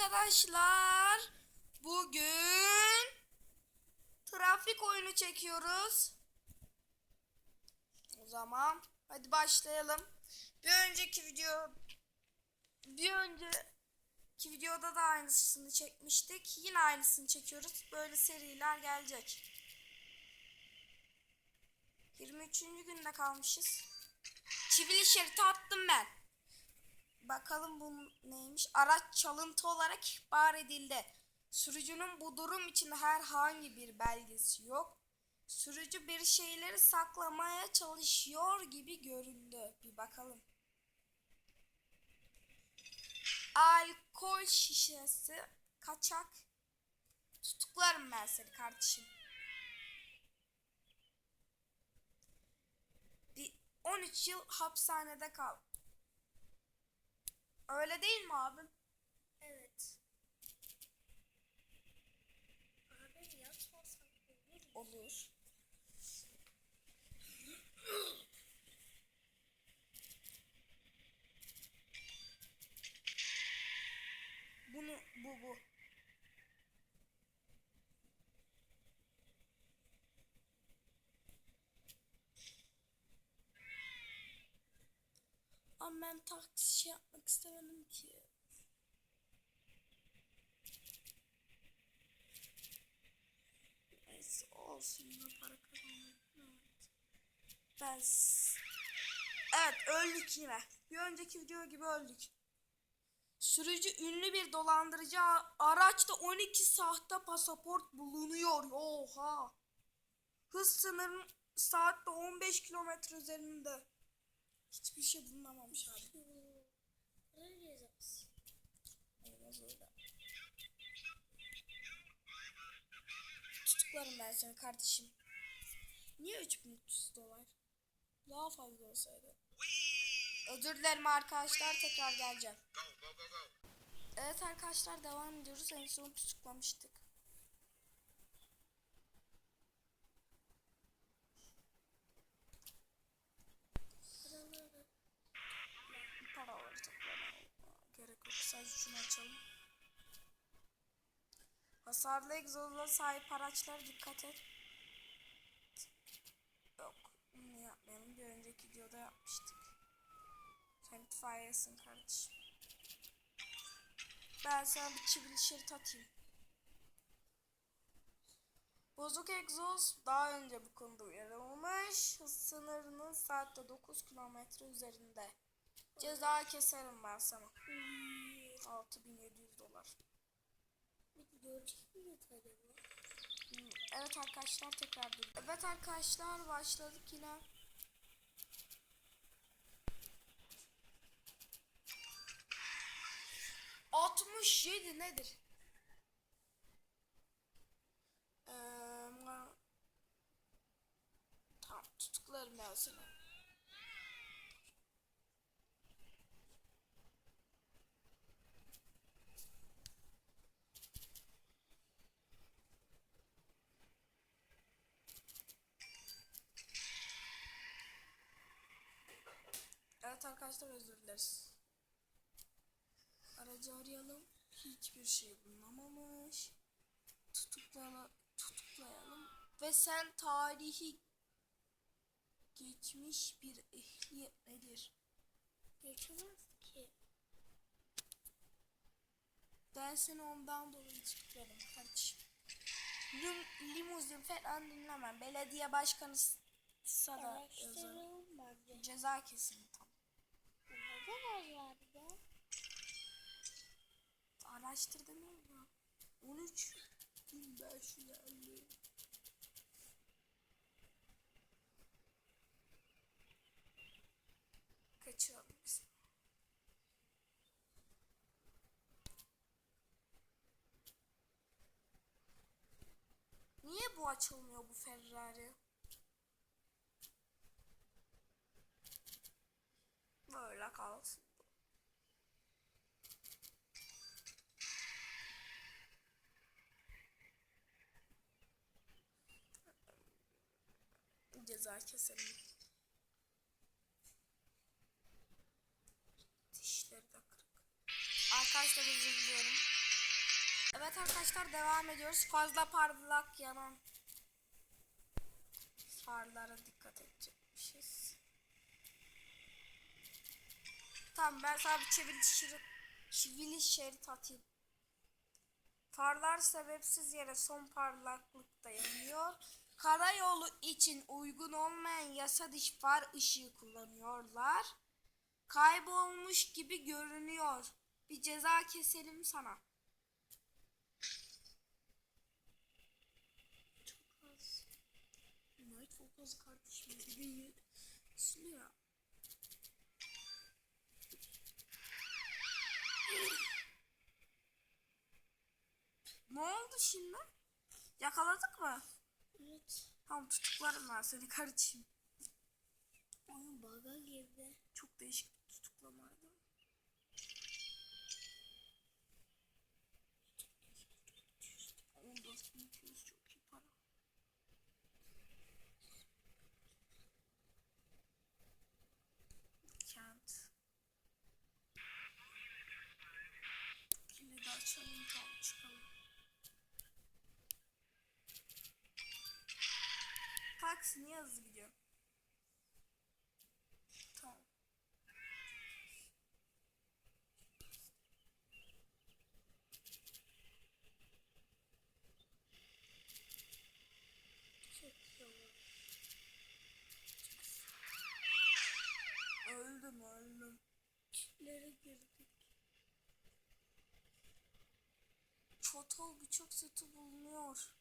arkadaşlar. Bugün trafik oyunu çekiyoruz. O zaman hadi başlayalım. Bir önceki video bir önceki videoda da aynısını çekmiştik. Yine aynısını çekiyoruz. Böyle seriler gelecek. 23. günde kalmışız. Çivili şeriti attım ben. Bakalım bu neymiş? Araç çalıntı olarak ihbar edildi. Sürücünün bu durum için herhangi bir belgesi yok. Sürücü bir şeyleri saklamaya çalışıyor gibi göründü. Bir bakalım. Alkol şişesi, kaçak. Tutuklarım ben seni kardeşim. Bir 13 yıl hapishanede kal. Öyle değil mi abim? Evet. Abi yatmasak olur mu? Olur. Bunu bu bu. Ben taksi şey yapmak istemedim ki. Neyse olsun ya para kazanmak. Evet. Ben Evet öldük yine. Bir önceki video gibi öldük. Sürücü ünlü bir dolandırıcı araçta 12 sahte pasaport bulunuyor. Oha. Hız sınırı saatte 15 kilometre üzerinde. Hiçbir şey bulunamamış abi. Para cezası. Olmaz öyle. Tutuklarım ben seni kardeşim. Niye 3300 dolar? Daha fazla olsaydı. Özür dilerim arkadaşlar tekrar geleceğim. Evet arkadaşlar devam ediyoruz. En son tutuklamıştık. Şunu açalım. Hasarlı egzozla sahip araçlar dikkat et. Yok. Bunu yapmayalım. Bir önceki videoda yapmıştık. Sen itfaiyesin kardeşim. Ben sana bir çivili şerit atayım. Bozuk egzoz daha önce bu konuda uyarılmış. Hız sınırının saatte 9 kilometre üzerinde. Ceza keserim ben sana. 6700 dolar. Peki görecek miyiz acaba? Hmm, Evet arkadaşlar tekrar dur. Evet arkadaşlar başladık yine. Altmış yedi nedir? Ee, ma- tamam tutuklarım ben. Evet arkadaşlar özür dileriz. Aracı arayalım. Hiçbir şey bulunamamış. Tutuklana, tutuklayalım. Ve sen tarihi geçmiş bir ehliyet nedir? Geçemez ki. Ben seni ondan dolayı tutukladım kardeşim. Lim, limuzin falan dinlemem. Belediye başkanı s- da yazarım. Ceza kesin tam. Neden az var ya? Araştır demiyorum ya. 13 1550. Kaçıralım biz. Niye bu açılmıyor bu Ferrari? Böyle kalsın. Ceza keselim. Dişleri de kırık. Arkadaşlar özür diliyorum. Evet arkadaşlar devam ediyoruz. Fazla parlak yanan farlara dikkat Tamam ben sana bir çivili şerit, çivili şerit atayım. Farlar sebepsiz yere son parlaklıkta yanıyor. Karayolu için uygun olmayan yasa dışı far ışığı kullanıyorlar. Kaybolmuş gibi görünüyor. Bir ceza keselim sana. Çok az. Night az kardeşim. Bir gün yedi. Siliyor. Oldu şimdi? Yakaladık mı? Evet. Tamam tutuklarım ben seni kardeşim. Oyun bug'a girdi. Çok değişik bir tutuklamaydı. On dört bin iki yüz çok iyi para. Kent. Kilidi açalım tamam Taksi niye hızlı gidiyor? Tamam. Öldüm öldüm. Çitlere girdik. Çatal bıçak seti bulunuyor.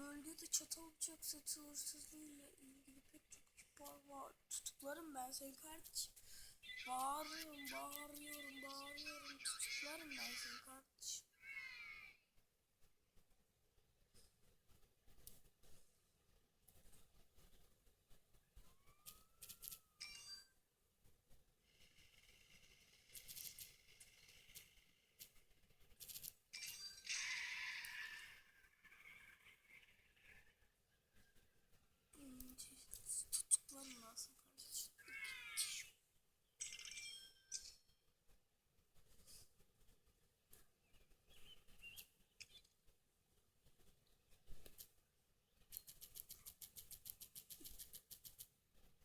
Bölgede çatal bıçak seti hırsızlığıyla ilgili pek çok ihbar var. Tutuklarım ben seni kardeşim. Bağırıyorum, bağırıyorum, bağırıyorum. Tutuklarım ben seni kardeşim. Hmm, Tutuklarım lazım kardeşim.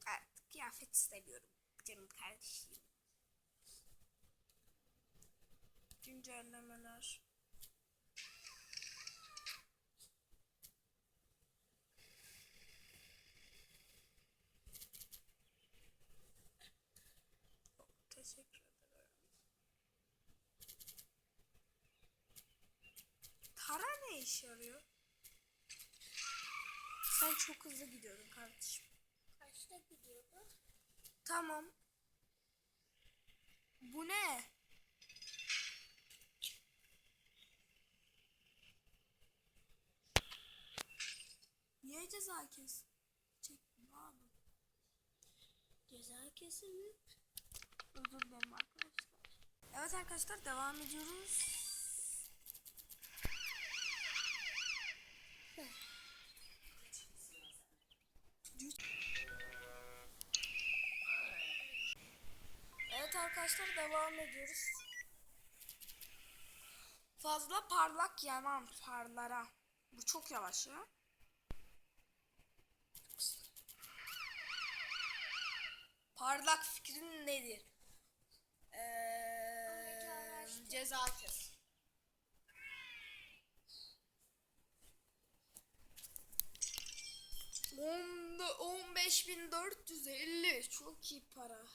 Evet, kıyafet istemiyorum. Canım kardeşim. Güncellemeler. Teşekkür ederim. Tara ne işe yarıyor? Sen çok hızlı gidiyordun kardeşim. Kaçta gidiyordu? Tamam. Bu ne? Niye ceza kes? Çektim abi. Ceza kesimi. Özür dilerim arkadaşlar. Evet arkadaşlar devam ediyoruz. Ediyoruz. Fazla parlak yanan farlara. Bu çok yavaş ya. Parlak fikrin nedir? Eee ceza kes. Onda 15.450 çok iyi para.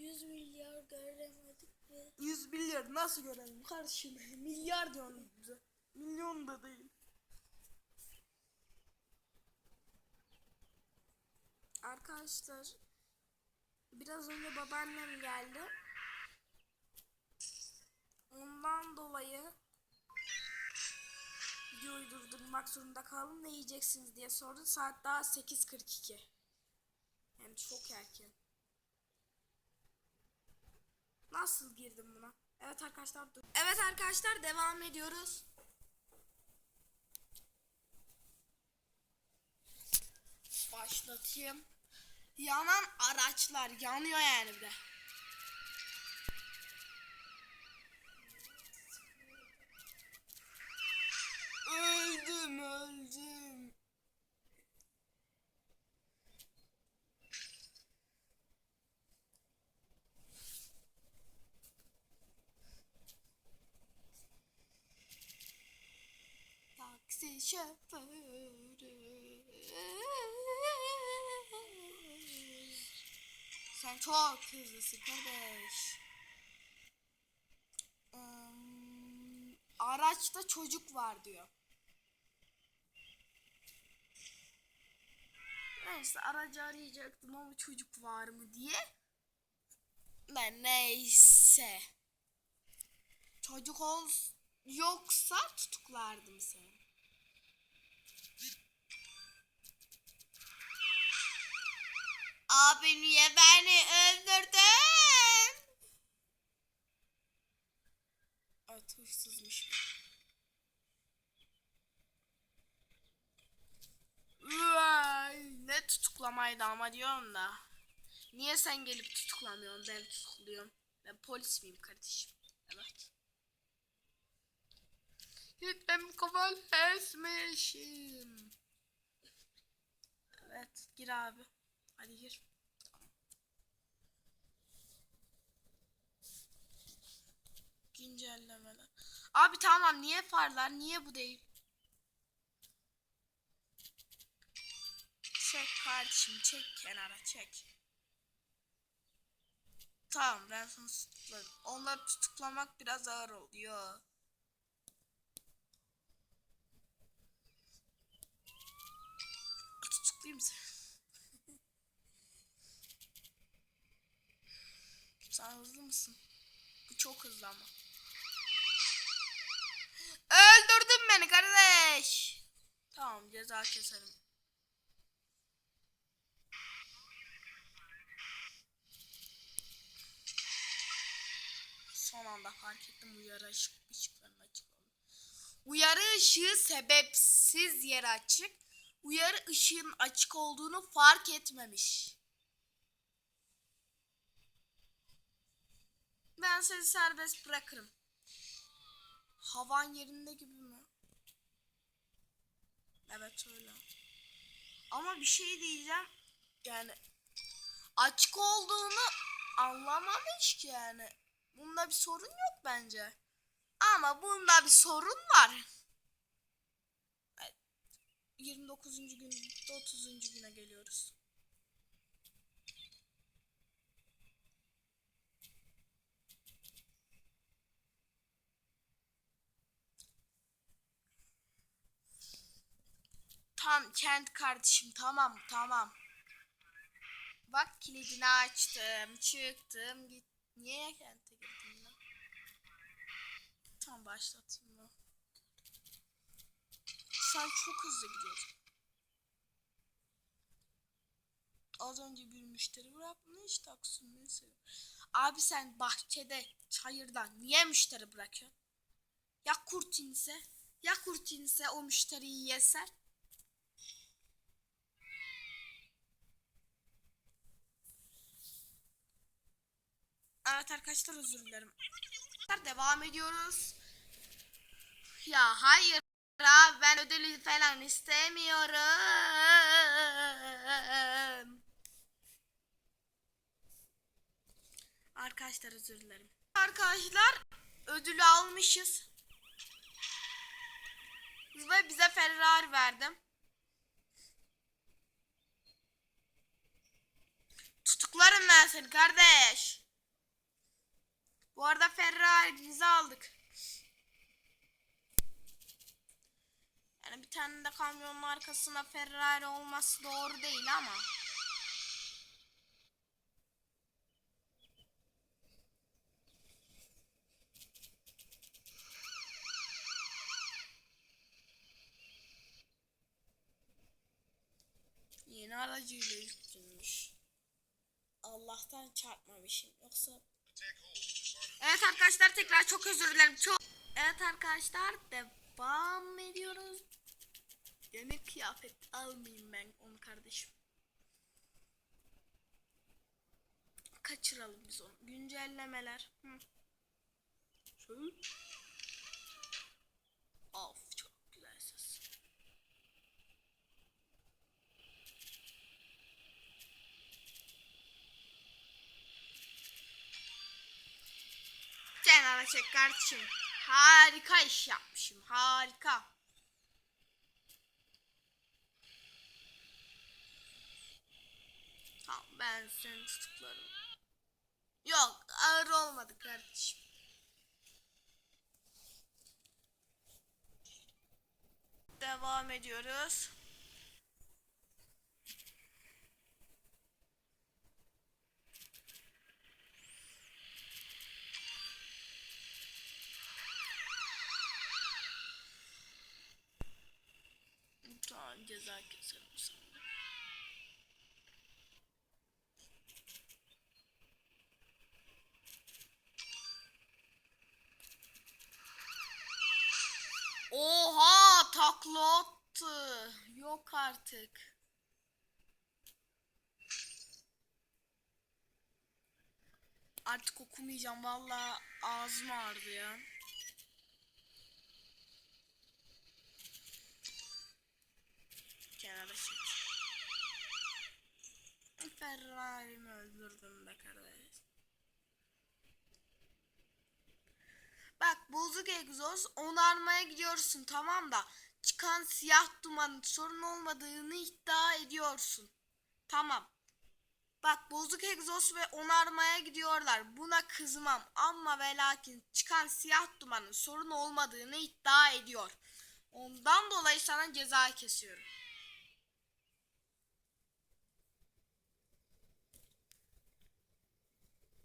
100 milyar göremedik mi? 100 milyar nasıl görelim kardeşim? Milyar diyorsun bize. Milyon da değil. Arkadaşlar biraz önce babaannem geldi. Ondan dolayı videoyu durdurmak zorunda kaldım. Ne yiyeceksiniz diye sordu. Saat daha 8.42. Yani çok erken. Nasıl girdim buna? Evet arkadaşlar dur. Evet arkadaşlar devam ediyoruz. Başlatayım. Yanan araçlar yanıyor yani bir de. Öldüm öldüm. Taksi şoförü. Sen çok hızlısın kardeş. Araçta çocuk var diyor. Neyse aracı arayacaktım ama çocuk var mı diye. Ben neyse. Çocuk ol yoksa tutuklardım seni. Abi niye beni öldürdün? Evet hırsızmış. Ne tutuklamaydı ama diyorum da. Niye sen gelip tutuklamıyorsun ben tutukluyorum. Ben polis miyim kardeşim? Evet. Hiç ben kafal esmişim. Evet gir abi. Hadi gir. Güncellemeler. Abi tamam niye farlar? Niye bu değil? Çek kardeşim çek kenara çek. Tamam ben sana tutukladım. Onları tutuklamak biraz ağır oluyor. Tutuklayayım seni. Sen hızlı mısın? Bu çok hızlı ama. Öldürdün beni kardeş. Tamam ceza keselim. Son anda fark ettim uyarı ışık, ışıkların açık oldu. Uyarı ışığı sebepsiz yere açık. Uyarı ışığın açık olduğunu fark etmemiş. Ben seni serbest bırakırım. Havan yerinde gibi mi? Evet öyle. Ama bir şey diyeceğim. Yani açık olduğunu anlamamış ki yani. Bunda bir sorun yok bence. Ama bunda bir sorun var. Evet. 29. gün 30. güne geliyoruz. Kent kardeşim tamam tamam. Bak kilidini açtım çıktım git. Niye kente girdin lan? Tam başlatayım ben. Sen çok hızlı gidiyorsun. Az önce bir müşteri bırakmış taksini seviyor. Abi sen bahçede çayırdan niye müşteri bırakıyorsun? Ya kurt inse? Ya kurt inse o müşteriyi yese? Evet arkadaşlar özür dilerim. Devam ediyoruz. Ya hayır ben ödülü falan istemiyorum. Arkadaşlar özür dilerim. Arkadaşlar ödülü almışız. Ve bize Ferrari verdim. Tutuklarım ben seni kardeş. Bu arada Ferrari'mizi aldık. Yani bir tane de kamyonun arkasına Ferrari olması doğru değil ama. Yeni aracıyla yüklünmüş. Allah'tan çarpmamışım. Yoksa Evet arkadaşlar tekrar çok özür dilerim. Çok Evet arkadaşlar devam ediyoruz. Yeni kıyafet almayayım ben onu kardeşim. Kaçıralım biz onu. Güncellemeler. Hı. Şöyle. Of çok güzel. Ekrana çek kardeşim. Harika iş yapmışım. Harika. Tamam ben seni tutuklarım. Yok ağır olmadı kardeşim. Devam ediyoruz. Tamam ceza keselim sana. Oha takla attı. Yok artık. Artık okumayacağım. Valla ağzım ağrıdı ya. Kenara çek. Ferrari'mi öldürdüm be kardeş. Bozuk egzoz onarmaya gidiyorsun tamam da çıkan siyah dumanın sorun olmadığını iddia ediyorsun. Tamam. Bak bozuk egzoz ve onarmaya gidiyorlar. Buna kızmam ama ve lakin çıkan siyah dumanın sorun olmadığını iddia ediyor. Ondan dolayı sana ceza kesiyorum.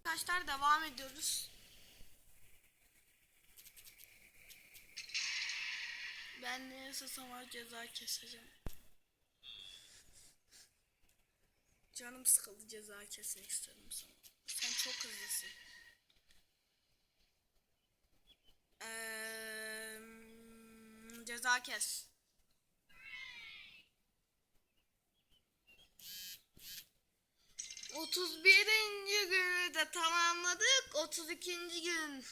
Arkadaşlar devam ediyoruz. Ben neyse sana ceza keseceğim. Canım sıkıldı ceza kesmek istedim sana. Sen çok hızlısın. Eee, ceza kes. Otuz birinci günü de tamamladık. Otuz ikinci gün.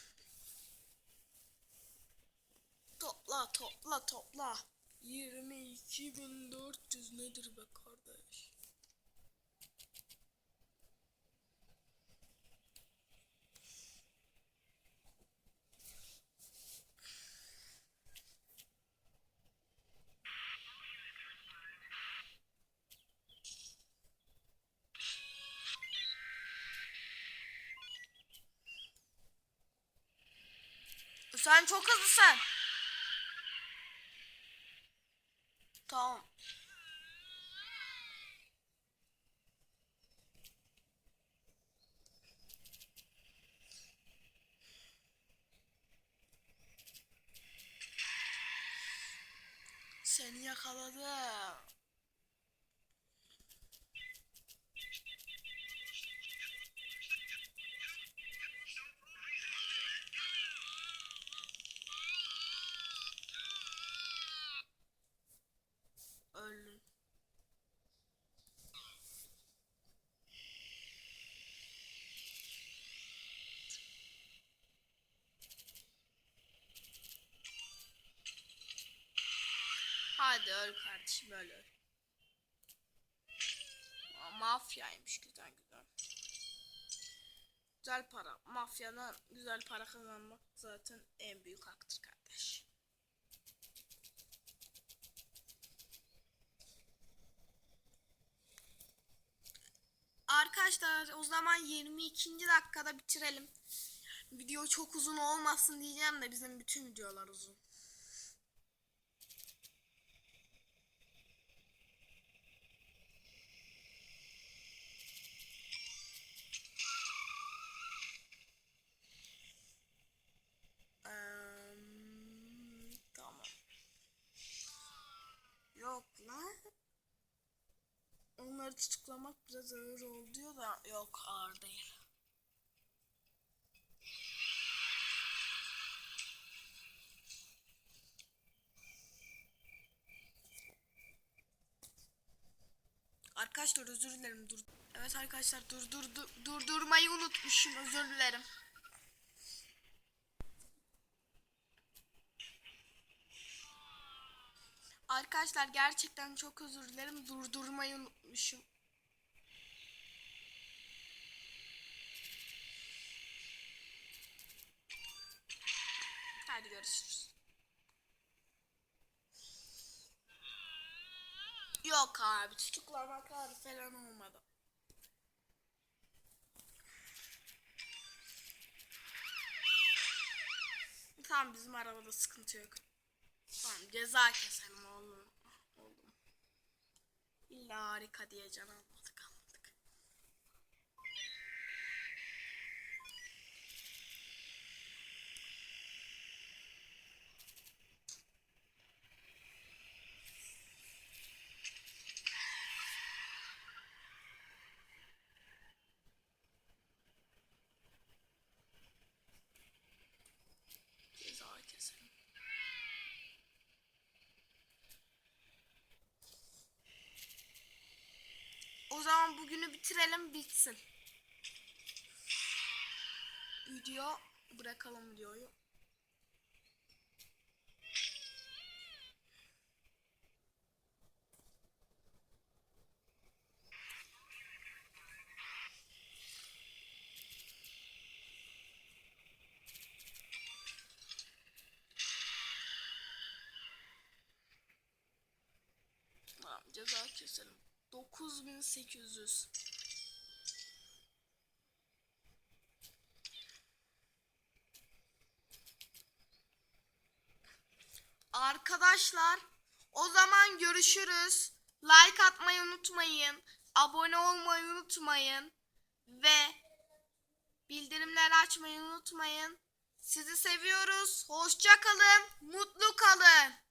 Topla topla topla. 22.400 nedir be kardeş? Sen çok hızlısın. Tamam. Hadi öl kardeşim öl öl. Aa, Mafyaymış güzel güzel. Güzel para. Mafyadan güzel para kazanmak zaten en büyük haktır kardeş. Arkadaşlar o zaman 22. dakikada bitirelim. Video çok uzun olmasın diyeceğim de bizim bütün videolar uzun. Eee, tamam. Yok lan. Onları tutuklamak biraz ağır oldu diyor da yok ağır değil. Arkadaşlar özür dilerim dur. Evet arkadaşlar dur dur dur durdurmayı unutmuşum özür dilerim. Arkadaşlar gerçekten çok özür dilerim durdurmayı unutmuşum. görüşürüz. Yok abi tutuklamak abi falan olmadı. Tamam bizim arabada sıkıntı yok. Tamam ceza keselim. Oğlum. İlla harika diye can almadık almadık. Ceza keselim. O zaman bugünü bitirelim bitsin. Video bırakalım videoyu. Tamam ceza keselim. 9800. Arkadaşlar o zaman görüşürüz. Like atmayı unutmayın. Abone olmayı unutmayın. Ve bildirimleri açmayı unutmayın. Sizi seviyoruz. Hoşça kalın. Mutlu kalın.